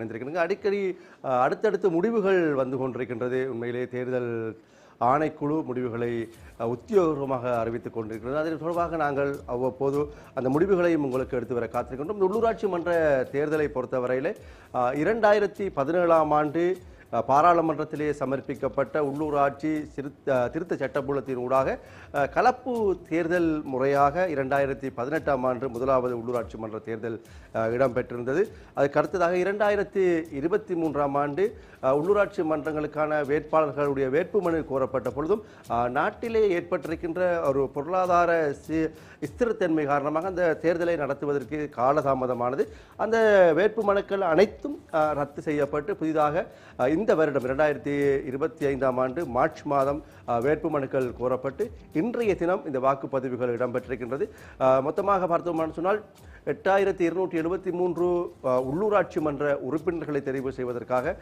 இணைந்திருக்கிறாங்க அடிக்கடி அடுத்தடுத்து முடிவுகள் வந்து கொண்டிருக்கின்றது. உண்மையிலே தேர்தல் ஆணைக்குழு முடிவுகளை உத்தியோகமாக உத்தியோகபூர்வமாக அறிவித்துக் கொண்டிருக்கிறது. அதில் தொடர்பாக நாங்கள் அவ்வப்போது அந்த முடிவுகளையும் உங்களுக்கு எடுத்து வர காத்திருக்கின்றோம். உள்ளூராட்சி மன்ற தேர்தலை பொறுத்தவரையிலே இரண்டாயிரத்தி பதினேழாம் ஆண்டு பாராளுமன்றத்திலே சமர்ப்பிக்கப்பட்ட உள்ளூராட்சி சிறுத்த திருத்த சட்டமூலத்தின் ஊடாக கலப்பு தேர்தல் முறையாக இரண்டாயிரத்தி பதினெட்டாம் ஆண்டு முதலாவது உள்ளூராட்சி மன்ற தேர்தல் இடம்பெற்றிருந்தது. அதுக்கு அடுத்ததாக இரண்டாயிரத்தி இருபத்தி மூன்றாம் ஆண்டு உள்ளூராட்சி மன்றங்களுக்கான வேட்பாளர்களுடைய வேட்புமனு கோரப்பட்ட பொழுதும் நாட்டிலே ஏற்பட்டிருக்கின்ற ஒரு பொருளாதார ஸ்திரத்தன்மை காரணமாக அந்த தேர்தலை நடத்துவதற்கு காலதாமதமானது. அந்த வேட்புமனுக்கள் அனைத்தும் ரத்து செய்யப்பட்டு புதிதாக இந்த வருடம் இரண்டாயிரத்தி இருபத்தி ஐந்தாம் ஆண்டு மார்ச் மாதம் வேட்புமனுக்கள் கோரப்பட்டு இன்றைய தினம் இந்த வாக்குப்பதிவுகள் இடம்பெற்றிருக்கின்றது. மொத்தமாக பார்த்தோம்னு சொன்னால் எட்டாயிரத்தி இருநூற்றி எழுபத்தி மூன்று உள்ளூராட்சி மன்ற உறுப்பினர்களை தெரிவு செய்வதற்காக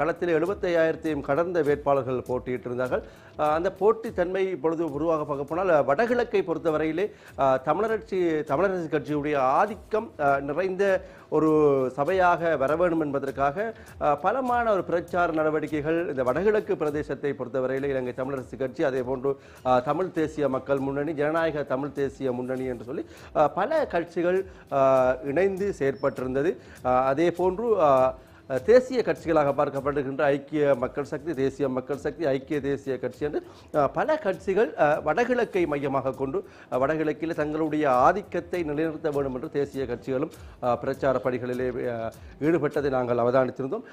களத்தில் எழுபத்தையாயிரத்தையும் கடந்த வேட்பாளர்கள் போட்டியிட்டிருந்தார்கள். அந்த அந்த போட்டித்தன்மை இப்பொழுது உருவாக பார்க்க போனால் வடகிழக்கை பொறுத்தவரையிலே தமிழரட்சி தமிழரசு கட்சியுடைய ஆதிக்கம் நிறைந்த ஒரு சபையாக வர வேண்டும் என்பதற்காக பலமான ஒரு பிரச்சார நடவடிக்கைகள் இந்த வடகிழக்கு பிரதேசத்தை பொறுத்தவரையில் இலங்கை தமிழரசு கட்சி அதே போன்று தமிழ் தேசிய மக்கள் முன்னணி ஜனநாயக தமிழ் தேசிய முன்னணி என்று சொல்லி பல கட்சிகள் இணைந்து செயற்பட்டிருந்தது. அதே போன்று தேசிய கட்சிகளாக பார்க்கப்படுகின்ற ஐக்கிய மக்கள் சக்தி தேசிய மக்கள் சக்தி ஐக்கிய தேசிய கட்சி என்று பல கட்சிகள் வடகிழக்கை மையமாக கொண்டு வடகிழக்கில் தங்களுடைய ஆதிக்கத்தை நிலைநிறுத்த வேண்டும் என்று தேசிய கட்சிகளும் பிரச்சார பணிகளிலே ஈடுபட்டதை நாங்கள் அவதானித்திருந்தோம்.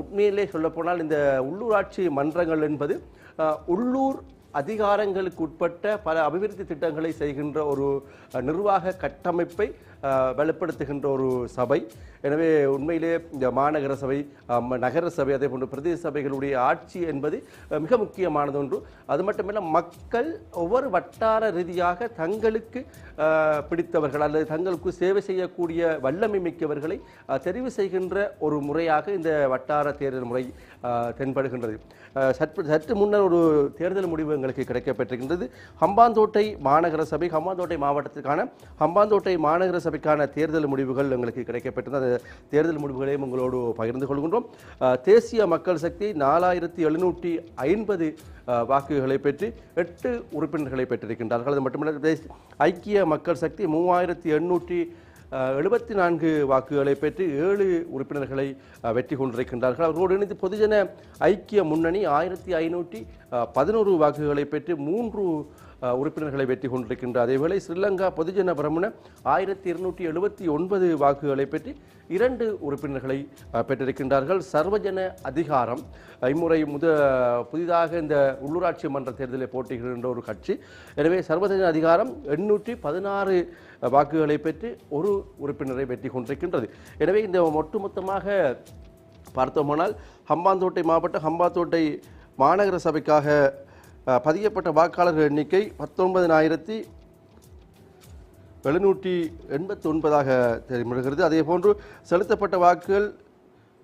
உண்மையிலே சொல்லப்போனால் இந்த உள்ளூராட்சி மன்றங்கள் என்பது உள்ளூர் அதிகாரங்களுக்கு உட்பட்ட பல அபிவிருத்தி திட்டங்களை செய்கின்ற ஒரு நிர்வாக கட்டமைப்பை வலுப்படுத்துகின்ற வெளிப்படுத்துகின்ற ஒரு சபை. எனவே உண்மையிலே இந்த மாநகர சபை நகர சபை அதே போன்று பிரதேச சபைகளுடைய ஆட்சி என்பது மிக முக்கியமானது ஒன்று. அது மட்டுமல்ல மக்கள் ஒவ்வொரு வட்டார ரீதியாக தங்களுக்கு பிடித்தவர்கள் அல்லது தங்களுக்கு சேவை செய்யக்கூடிய வல்லமை மிக்கவர்களை தெரிவு செய்கின்ற ஒரு முறையாக இந்த வட்டார தேர்தல் முறை தென்படுகின்றது. சற்று சற்று முன்னர் ஒரு தேர்தல் முடிவு எங்களுக்கு கிடைக்கப்பெற்றிருக்கின்றது. ஹம்பாந்தோட்டை மாநகர சபை ஹம்பாந்தோட்டை மாவட்டத்திற்கான ஹம்பாந்தோட்டை மாநகர சபைக்கான தேர்தல் முடிவுகள் எங்களுக்கு கிடைக்கப்பெற்றது அந்த தேர்தல் முடிவுகளையும் உங்களோடு பகிர்ந்து கொள்கின்றோம். தேசிய மக்கள் சக்தி நாலாயிரத்தி எழுநூற்றி ஐம்பது வாக்குகளை பெற்று எட்டு உறுப்பினர்களை பெற்றிருக்கின்றார்கள். அது மட்டுமல்ல ஐக்கிய மக்கள் சக்தி மூவாயிரத்தி எண்ணூற்றி எழுபத்தி நான்கு வாக்குகளை பெற்று ஏழு உறுப்பினர்களை வெற்றி கொண்டிருக்கின்றார்கள். அவர்களோடு இணைந்து பொதுஜன ஐக்கிய முன்னணி ஆயிரத்தி ஐநூற்றி பதினோரு வாக்குகளை பெற்று மூன்று உறுப்பினர்களை வெற்றி கொண்டிருக்கின்ற அதேவேளை ஸ்ரீலங்கா பொதுஜன பிரமுன ஆயிரத்தி இருநூற்றி எழுபத்தி ஒன்பது வாக்குகளை பெற்று இரண்டு உறுப்பினர்களை பெற்றிருக்கின்றார்கள். சர்வஜன அதிகாரம். இம்முறை முத புதிதாக இந்த உள்ளூராட்சி மன்ற தேர்தலில் போட்டியிடுகின்ற ஒரு கட்சி. எனவே சர்வஜன அதிகாரம் எண்ணூற்றி பதினாறு வாக்குகளை பெற்று ஒரு உறுப்பினரை வெற்றி கொண்டிருக்கின்றது. எனவே இந்த ஒட்டுமொத்தமாக பார்த்தோமானால் ஹம்பாந்தோட்டை மாவட்டம் ஹம்பாந்தோட்டை மாநகர சபைக்காக பதியப்பட்ட வாக்காளர்கள் எண்ணிக்கை பத்தொன்பதினாயிரத்தி எழுநூற்றி எண்பத்தி ஒன்பதாக தெரிவிடுகிறது அதே போன்று செலுத்தப்பட்ட வாக்குகள்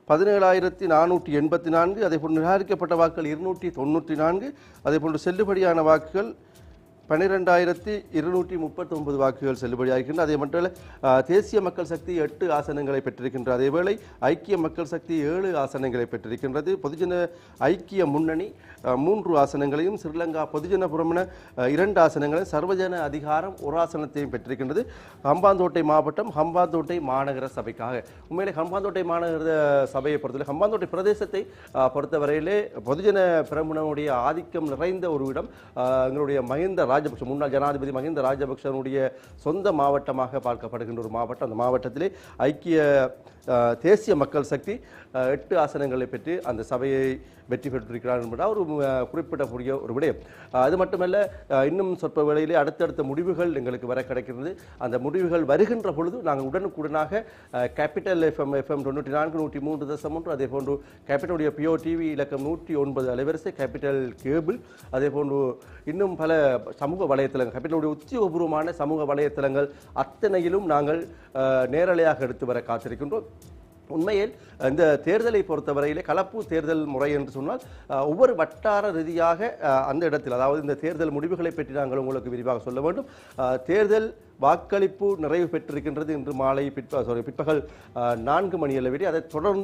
பதினேழாயிரத்தி நானூற்றி எண்பத்தி நான்கு அதே போன்று நிராகரிக்கப்பட்ட வாக்குகள் இருநூற்றி தொண்ணூற்றி நான்கு அதே போன்று செல்லுபடியான வாக்குகள் பன்னிரெண்டாயிரத்தி இருநூற்றி முப்பத்தொன்பது வாக்குகள் செல்லுபடியாகின்றன. அதே மட்டுமல்ல தேசிய மக்கள் சக்தி எட்டு ஆசனங்களை பெற்றிருக்கின்ற அதேவேளை ஐக்கிய மக்கள் சக்தி ஏழு ஆசனங்களை பெற்றிருக்கின்றது. பொதுஜன ஐக்கிய முன்னணி மூன்று ஆசனங்களையும் ஸ்ரீலங்கா பொதுஜன புறமன இரண்டு ஆசனங்களையும் சர்வஜன அதிகாரம் ஒரு ஆசனத்தையும் பெற்றிருக்கின்றது. ஹம்பாந்தோட்டை மாவட்டம் ஹம்பாந்தோட்டை மாநகர சபைக்காக. உண்மையிலே ஹம்பாந்தோட்டை மாநகர சபையை பொறுத்தவரை ஹம்பாந்தோட்டை பிரதேசத்தை பொறுத்தவரையிலே பொதுஜன பிரமுனனுடைய ஆதிக்கம் நிறைந்த ஒரு இடம் எங்களுடைய மகிந்த ராஜபக்ஷ முன்னாள் ஜனாதிபதி மஹிந்த ராஜபக்ஷனுடைய சொந்த மாவட்டமாக பார்க்கப்படுகின்ற ஒரு மாவட்டம். அந்த மாவட்டத்திலே ஐக்கிய தேசிய மக்கள் சக்தி எட்டு ஆசனங்களை பெற்று அந்த சபையை வெற்றி பெற்றிருக்கிறார் என்பதால் ஒரு குறிப்பிடக்கூடிய ஒரு விடயம். அது மட்டுமல்ல இன்னும் சொற்ப வேளையிலே அடுத்தடுத்த முடிவுகள் எங்களுக்கு வர கிடைக்கிறது அந்த முடிவுகள் வருகின்ற பொழுது நாங்கள் உடனுக்குடனாக கேபிட்டல் எஃப்எம் எஃப்எம் தொண்ணூற்றி நான்கு நூற்றி மூன்று தசம் ஒன்று அதே போன்று கேபிட்டலுடைய பியோ டிவி இலக்கம் நூற்றி ஒன்பது அலைவரிசை கேபிட்டல் கேபிள் அதே போன்று இன்னும் பல சமூக வலைத்தளங்கள் கேபிட்டலுடைய உத்தியோகபூர்வமான சமூக வலைத்தளங்கள் அத்தனையிலும் நாங்கள் நேரலையாக எடுத்து வர காத்திருக்கின்றோம். உண்மையில் இந்த தேர்தலை பொறுத்தவரையிலே கலப்பு தேர்தல் முறை என்று சொன்னால் ஒவ்வொரு வட்டார ரீதியாக அந்த இடத்தில் அதாவது இந்த தேர்தல் முடிவுகளை பற்றி நாங்கள் உங்களுக்கு விரிவாக சொல்ல வேண்டும். தேர்தல் வாக்களிப்பு நிறைவு பெற்றிருக்கின்றது இன்று மாலை பிற்ப சாரி பிற்பகல் நான்கு மணி அளவில் அதை தொடர்ந்து